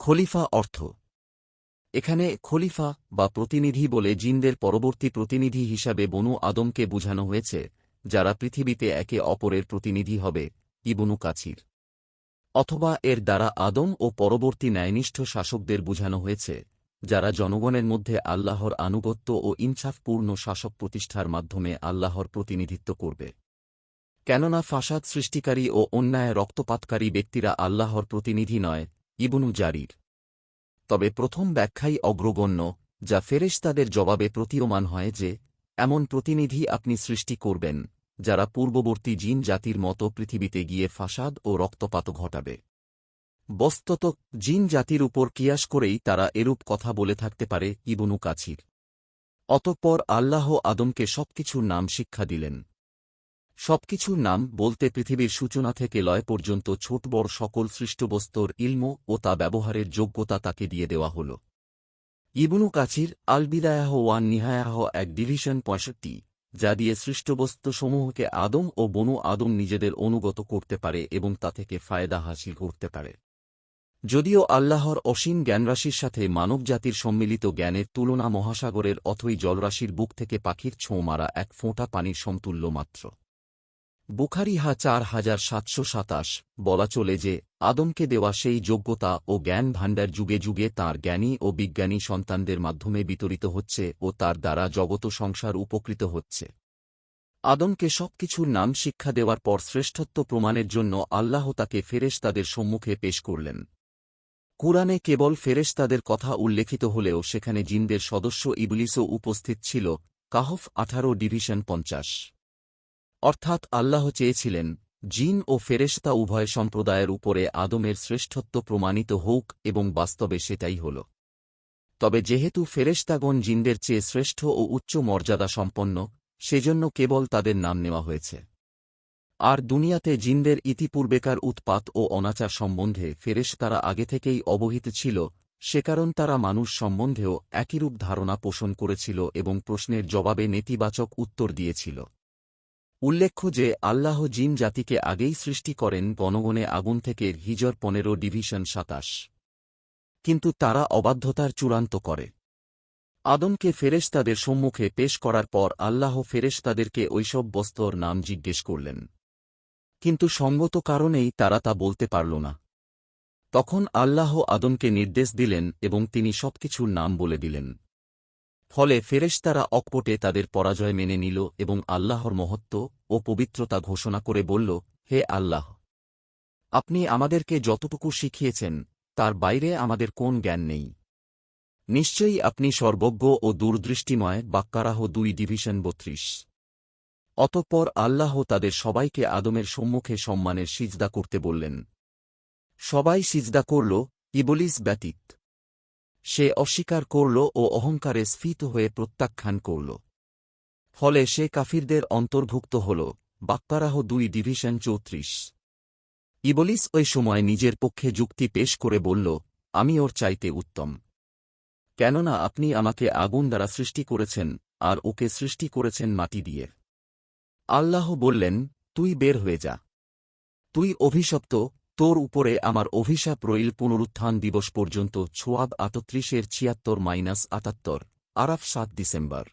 খলিফা অর্থ। এখানে খলিফা বা প্রতিনিধি বলে জিনদের পরবর্তী প্রতিনিধি হিসাবে বনু আদমকে বুঝানো হয়েছে, যারা পৃথিবীতে একে অপরের প্রতিনিধি হবে, ইবনু কাছির অথবা এর দ্বারা আদম ও পরবর্তী ন্যায়নিষ্ঠ শাসকদের বুঝানো হয়েছে, যারা জনগণের মধ্যে আল্লাহর আনুগত্য ও ইনসাফপূর্ণ শাসক প্রতিষ্ঠার মাধ্যমে আল্লাহর প্রতিনিধিত্ব করবে। কেননা ফাসাদ সৃষ্টিকারী ও অন্যায় রক্তপাতকারী ব্যক্তিরা আল্লাহর প্রতিনিধি নয় ইবনু জারির। তবে প্রথম ব্যাখ্যাই অগ্রগণ্য, যা ফেরেশতাদের জবাবে প্রতীয়মান হয় যে, এমন প্রতিনিধি আপনি সৃষ্টি করবেন, যারা পূর্ববর্তী জিন জাতির মতো পৃথিবীতে গিয়ে ফাসাদ ও রক্তপাত ঘটাবে। বস্তত, জিন জাতির উপর কিয়াস করেই তারা এরূপ কথা বলে থাকতে পারে ইবনু কাছির অতঃপর আল্লাহ আদমকে সবকিছুর নাম শিক্ষা দিলেন। সবকিছুর নাম বলতে পৃথিবীর সূচনা থেকে লয় পর্যন্ত ছোট বড় সকল সৃষ্টবস্তর ইলম ও তা ব্যবহারের যোগ্যতা তাকে দিয়ে দেওয়া হল। ইবনু কাছির আলবিদায়াহ ওয়ান নিহায়াহ এক ডিভিশন পঁয়ষট্টি, যা দিয়ে সৃষ্টবস্তুসমূহকে আদম ও বনু আদম নিজেদের অনুগত করতে পারে এবং তা থেকে ফায়দা হাসিল করতে পারে। যদিও আল্লাহর অসীম জ্ঞানরাশির সাথে মানবজাতির সম্মিলিত জ্ঞানের তুলনা মহাসাগরের অথই জলরাশির বুক থেকে পাখির ছোঁ মারা এক ফোঁটা পানির সমতুল্য মাত্র। বুখারি হা চার হাজার সাতশো সাতাশ। বলা চলে যে, আদমকে দেওয়া সেই যোগ্যতা ও জ্ঞান ভাণ্ডার যুগে যুগে তার জ্ঞানী ও বিজ্ঞানী সন্তানদের মাধ্যমে বিতরিত হচ্ছে ও তার দ্বারা জগত সংসার উপকৃত হচ্ছে। আদমকে সবকিছুর নাম শিক্ষা দেওয়ার পর শ্রেষ্ঠত্ব প্রমাণের জন্য আল্লাহ তাকে ফেরেশতাদের সম্মুখে পেশ করলেন। কুরআনে কেবল ফেরেশতাদের কথা উল্লেখিত হলেও সেখানে জিনদের সদস্য ইবলিসও উপস্থিত ছিল। কাহফ আঠারো ডিভিশন পঞ্চাশ। অর্থাৎ আল্লাহ চেয়েছিলেন, জিন ও ফেরেশতা উভয় সম্প্রদায়ের উপরে আদমের শ্রেষ্ঠত্ব প্রমাণিত হোক এবং বাস্তবে সেটাই হল। তবে যেহেতু ফেরেশতাগণ জিনদের চেয়ে শ্রেষ্ঠ ও উচ্চ মর্যাদা সম্পন্ন, সেজন্য কেবল তাদের নাম নেওয়া হয়েছে। আর দুনিয়াতে জিনদের ইতিপূর্বেকার উৎপাত ও অনাচার সম্বন্ধে ফেরেশতারা আগে থেকেই অবহিত ছিল, সে কারণ তারা মানুষ সম্বন্ধেও একইরূপ ধারণা পোষণ করেছিল এবং প্রশ্নের জবাবে নেতিবাচক উত্তর দিয়েছিল। উল্লেখ্য যে, আল্লাহ জিন জাতিকে আগেই সৃষ্টি করেন গণগণে আগুন থেকে হিজর পনেরো ডিভিশন সাতাশ। কিন্তু তারা অবাধ্যতার চূড়ান্ত করে। আদমকে ফেরেশতাদের সম্মুখে পেশ করার পর আল্লাহ ফেরেশতাদেরকে ঐসব বস্তর নাম জিজ্ঞেস করলেন। কিন্তু সঙ্গত কারণেই তারা তা বলতে পারল না। তখন আল্লাহ আদমকে নির্দেশ দিলেন এবং তিনি সবকিছুর নাম বলে দিলেন। ফলে ফেরেশতারা অকপটে তাদের পরাজয় মেনে নিল এবং আল্লাহর মহত্ব ও পবিত্রতা ঘোষণা করে বলল, হে আল্লাহ, আপনি আমাদেরকে যতটুকু শিখিয়েছেন, তার বাইরে আমাদের কোন জ্ঞান নেই। নিশ্চয়ই আপনি সর্বজ্ঞ ও দূরদৃষ্টিময় বাক্কারাহ দুই ডিভিশন বত্রিশ। অতঃপর আল্লাহ তাদের সবাইকে আদমের সম্মুখে সম্মানের সিজদা করতে বললেন। সবাই সিজদা করল, ইবলিস ব্যতীত। সে অস্বীকার করল ও অহংকারে স্ফীত হয়ে প্রত্যাখ্যান করল। ফলে সে কাফিরদের অন্তর্ভুক্ত হল। বাক্কারাহ দুই ডিভিশন চৌত্রিশ। ইবলিস ওই সময় নিজের পক্ষে যুক্তি পেশ করে বলল, আমি ওর চাইতে উত্তম। কেননা আপনি আমাকে আগুন দ্বারা সৃষ্টি করেছেন, আর ওকে সৃষ্টি করেছেন মাটি দিয়ে। আল্লাহ বললেন, তুই বের হয়ে যা। তুই অভিশপ্ত তোর উপরে আমার অভিশাপ রইল পুনরুত্থান দিবস পর্যন্ত, ছোয়াব আটত্রিশের ছিয়াত্তর মাইনাস আটাত্তর, আরাফ সাত ডিসেম্বর।